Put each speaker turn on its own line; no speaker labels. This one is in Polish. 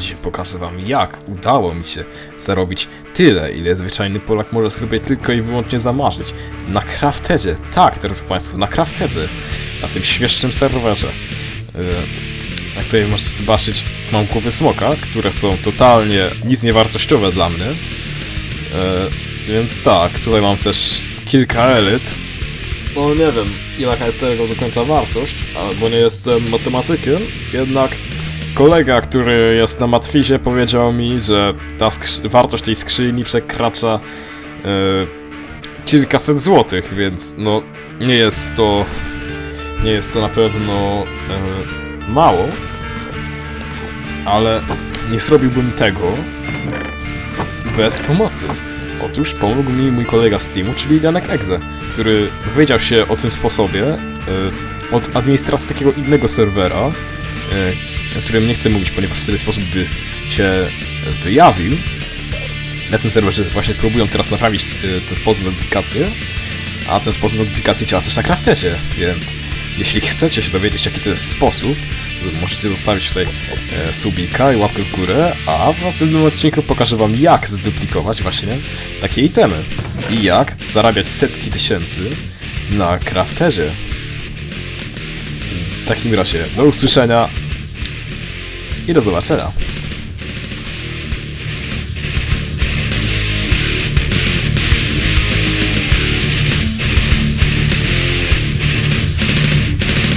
dzisiaj pokażę wam, jak udało mi się zarobić tyle, ile zwyczajny Polak może sobie tylko i wyłącznie zamarzyć. Na Crafterze, tak, drodzy Państwo, na Crafterze, na tym śmiesznym serwerze. Jak tutaj możecie zobaczyć, mam głowy smoka, które są totalnie nic niewartościowe dla mnie. Yy, Więc tak, tutaj mam też kilka elit. No nie wiem, jaka jest tego do końca wartość, bo nie jestem matematykiem, jednak kolega, który jest na Matwizie powiedział mi, że ta wartość tej skrzyni przekracza e, kilkaset złotych, więc no nie jest to nie jest to na pewno e, mało, ale nie zrobiłbym tego bez pomocy. Otóż pomógł mi mój kolega z teamu, czyli Janek Egze, który dowiedział się o tym sposobie e, od administracji takiego innego serwera, o którym nie chcę mówić, ponieważ w ten sposób by się wyjawił. Na tym serwerze właśnie próbują teraz naprawić e, ten sposób aplikacji, a ten sposób aplikacji działa też na Crafterze, więc jeśli chcecie się dowiedzieć, jaki to jest sposób, możecie zostawić tutaj e, subika i łapkę w górę, a w następnym odcinku pokażę wam, jak zduplikować właśnie takie itemy i jak zarabiać setki tysięcy na Crafterze. W takim razie, do usłyszenia i do zobaczenia.